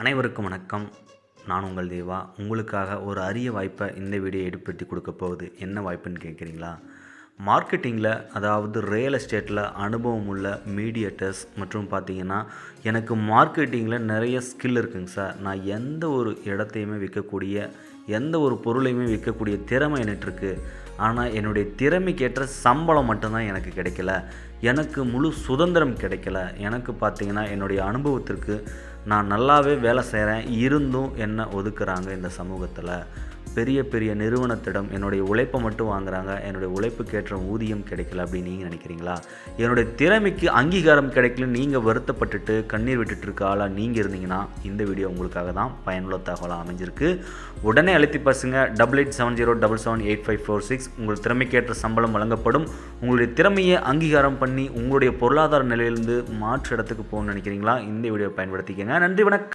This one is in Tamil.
அனைவருக்கும் வணக்கம். நான் உங்கள் தேவா. உங்களுக்காக ஒரு அரிய வாய்ப்பை இந்த வீடியோ ஏற்படுத்தி கொடுக்க போகுது என்ன வாய்ப்புன்னு கேட்குறீங்களா? மார்க்கெட்டிங்கில் அதாவது ரியல் எஸ்டேட்டில் அனுபவம் உள்ள மீடியேட்டர்ஸ் மற்றும் பார்த்தீங்கன்னா எனக்கு மார்க்கெட்டிங்கில் நிறைய ஸ்கில் இருக்குங்க சார் நான் எந்த ஒரு இடத்தையுமே விற்கக்கூடிய எந்த ஒரு பொருளையுமே விற்கக்கூடிய திறமை என்கிட்ருக்கு ஆனால் என்னுடைய திறமைக்கேற்ற சம்பளம் மட்டும்தான் எனக்கு கிடைக்கல. எனக்கு முழு சுதந்திரம் கிடைக்கல. எனக்கு பார்த்தீங்கன்னா என்னுடைய அனுபவத்திற்கு நான் நல்லாவே வேலை செய்கிறேன் இருந்தும் என்ன ஒதுக்குறாங்க இந்த சமூகத்தில்? பெரிய பெரிய நிறுவனத்திடம் என்னுடைய உழைப்பை மட்டும் வாங்குறாங்க. என்னுடைய உழைப்புக்கேற்ற ஊதியம் கிடைக்கல அப்படின்னு நீங்கள் நினைக்கிறீங்களா? என்னுடைய திறமைக்கு அங்கீகாரம் கிடைக்கல நீங்கள் வருத்தப்பட்டுட்டு கண்ணீர் விட்டுட்டு இருக்க ஆளாக நீங்கள் இருந்தீங்கன்னா இந்த வீடியோ உங்களுக்காக தான் பயனுள்ள தகவலாக அமைஞ்சிருக்கு. உடனே அழைத்து பசுங்க double eight seven zero double seven eight five four six உங்கள் திறமைக்கேற்ற சம்பளம் வழங்கப்படும். உங்களுடைய திறமையை அங்கீகாரம் பண்ணி உங்களுடைய பொருளாதார நிலையிலிருந்து மாற்று இடத்துக்கு போகணும்னு நினைக்கிறீங்களா? இந்த வீடியோ பயன்படுத்திக்கங்க. நன்றி வணக்கம்.